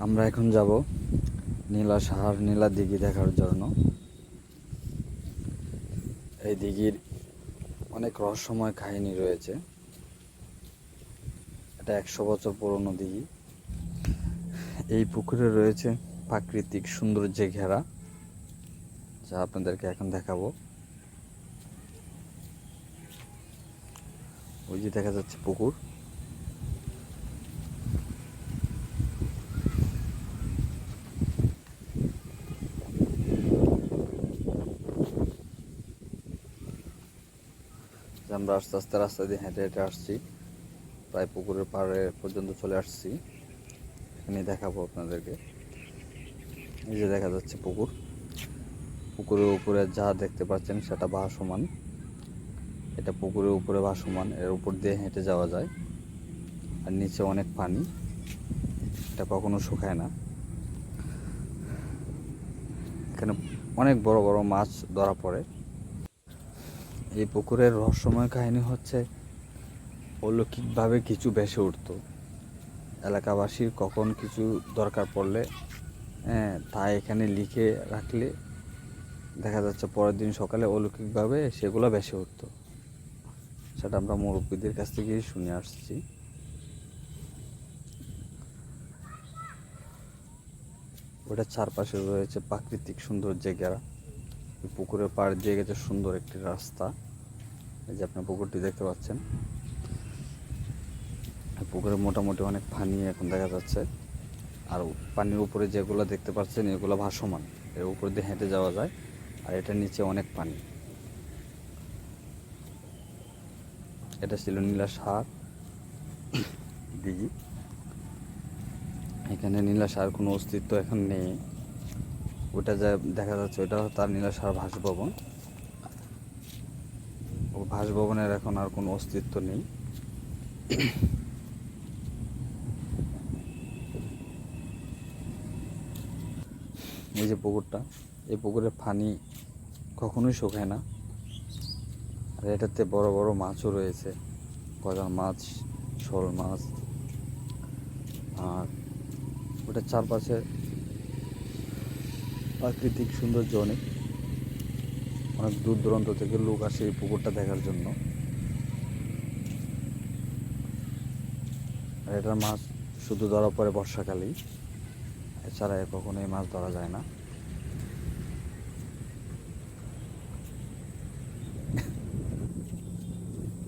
আমরা এখন যাব নীলা সাহার নীলা দিঘি দেখার জন্য। এই দিঘির অনেক রহস্যময় কাহিনী রয়েছে। এটা একশো বছর পুরনো দিঘি। এই পুকুরে রয়েছে প্রাকৃতিক সৌন্দর্যে ঘেরা, যা আপনাদেরকে এখন দেখাবো। ওই যে দেখা যাচ্ছে পুকুর যে আমরা আস্তে আস্তে রাস্তা দিয়ে হেঁটে হেঁটে আসছি। প্রায় পুকুরের পাড়ে পর্যন্ত চলে আসছি। এখানে দেখাবো আপনাদেরকে। এই যে দেখা যাচ্ছে পুকুর। পুকুরের উপরে যা দেখতে পাচ্ছেন সেটা ভাসমান। এটা পুকুরের উপরে ভাসমান। এর উপর দিয়ে হেঁটে যাওয়া যায়। আর নিচে অনেক পানি। এটা কখনো শুকায় না। এখানে অনেক বড় বড় মাছ ধরা পড়ে। এই পুকুরের রহস্যময় কাহিনী হচ্ছে, অলৌকিকভাবে কিছু ভেসে উঠত। এলাকাবাসীর কখন কিছু দরকার পড়লে হ্যাঁ তা এখানে লিখে রাখলে দেখা যাচ্ছে পরের দিন সকালে অলৌকিকভাবে সেগুলো ভেসে উঠতো। সেটা আমরা মুরব্বীদের কাছ থেকেই শুনে আসছি। ওটার চারপাশে রয়েছে প্রাকৃতিক সৌন্দর্যে ঘেরা। পুকুরের পাড় দিয়ে গেছে সুন্দর একটি রাস্তা। এই যে আপনার পুকুরটি দেখতে পাচ্ছেন। পুকুরে মোটামুটি অনেক পানি এখন দেখা যাচ্ছে। আর পানির উপরে যেগুলো দেখতে পাচ্ছেন, এগুলো ভাসমান। এর উপর দিয়ে হেঁটে যাওয়া যায়, আর এটার নিচে অনেক পানি। এটা ছিল নীলা সার দিঘি। এখানে নীলা সার কোনো অস্তিত্ব এখন নেই। ওটা যা দেখা যাচ্ছে ওটা তার নীলা সার ভাসভবন ও ভাসভবনের এখন আর কোনো অস্তিত্ব নেই। এই যে পুকুরটা, এই পুকুরের পানি কখনোই শুকায় না। আর এটাতে বড় বড় মাছও রয়েছে, গজার মাছ, শোল মাছ, আর ওটার চারপাশে প্রাকৃতিক সৌন্দর্য অনেক। অনেক দূর দূরান্ত থেকে লোক আসে এই পুকুরটা দেখার জন্য। আর এটার মাছ শুধু ধরা পড়ে বর্ষাকালেই। এছাড়া এ কখনোই মাছ ধরা যায় না।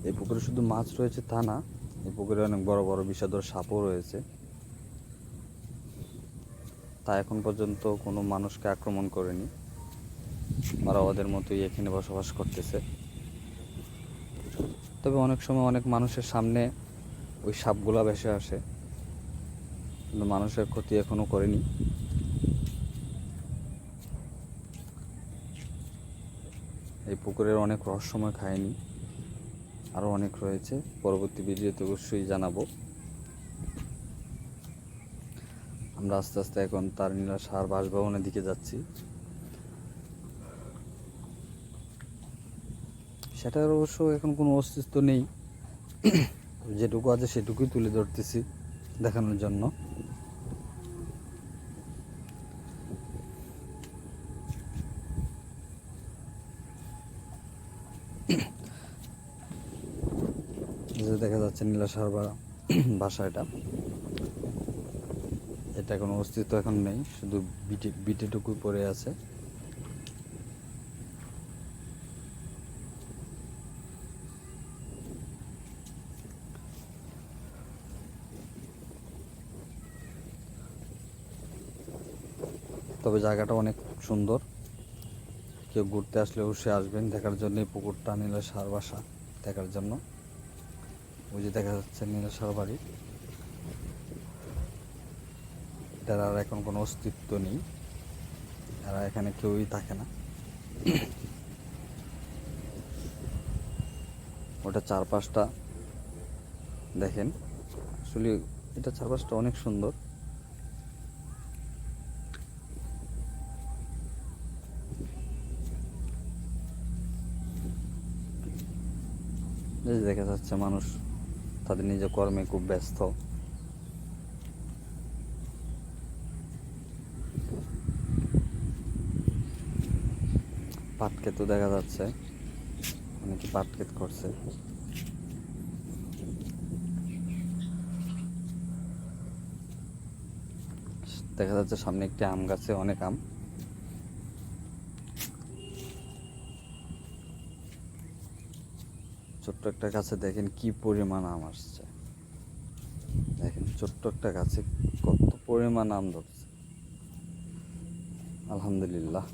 এই পুকুরে শুধু মাছ রয়েছে তা না, এই পুকুরে অনেক বড় বড় বিষাদর সাপও রয়েছে। তা এখন পর্যন্ত কোনো মানুষকে আক্রমণ করেনি। ওরা ওদের মতোই এখানে বসবাস করতেছে। তবে অনেক সময় অনেক মানুষের সামনে ওই সাপগুলা ভেসে আসে। কিন্তু মানুষের ক্ষতি এখনও করেনি। এই পুকুরের অনেক রহস্যময় খায়নি আরও অনেক রয়েছে। পরবর্তী ভিডিওতে অবশ্যই জানাব। আমরা আস্তে আস্তে এখন তার নীলা সার বাসভবনের দিকে যাচ্ছি। সেটার অবশ্য এখন কোনো অস্তিত্ব নেই। যেটুকু আছে সেটুকুই তুলে ধরতেছি দেখানোর জন্য। দেখা যাচ্ছে নীলাসার বা বাসা এটা। এটা কোনো অস্তিত্ব এখন নেই, শুধু বিটে বিটেটুকুই পড়ে আছে। তবে জায়গাটা অনেক সুন্দর। কেউ ঘুরতে আসলে অবশ্যই আসবেন, দেখার জন্য এই পুকুরটা নীলা সার বাসা দেখার জন্য। ওই যে দেখা যাচ্ছে নীলেশ্বর বাড়ি। এটার আর এখন কোনো অস্তিত্ব নেই এরা এখানে কেউই থাকে না। ওটা চারপাশটা দেখেন। আসলে এটা চারপাশটা অনেক সুন্দর। দেখা যাচ্ছে মানুষ তাদের নিজের কর্মে খুব ব্যস্ত। পাট ক্ষেতও দেখা যাচ্ছে। অনেকে পাট ক্ষেত করছে। দেখা যাচ্ছে সামনে একটি আম গাছে অনেক আম। ছোট্ট একটা গাছে দেখেন কি পরিমাণ আম আসছে। দেখেন ছোট্ট একটা গাছে কত পরিমাণ আম ধরছে। আলহামদুলিল্লাহ।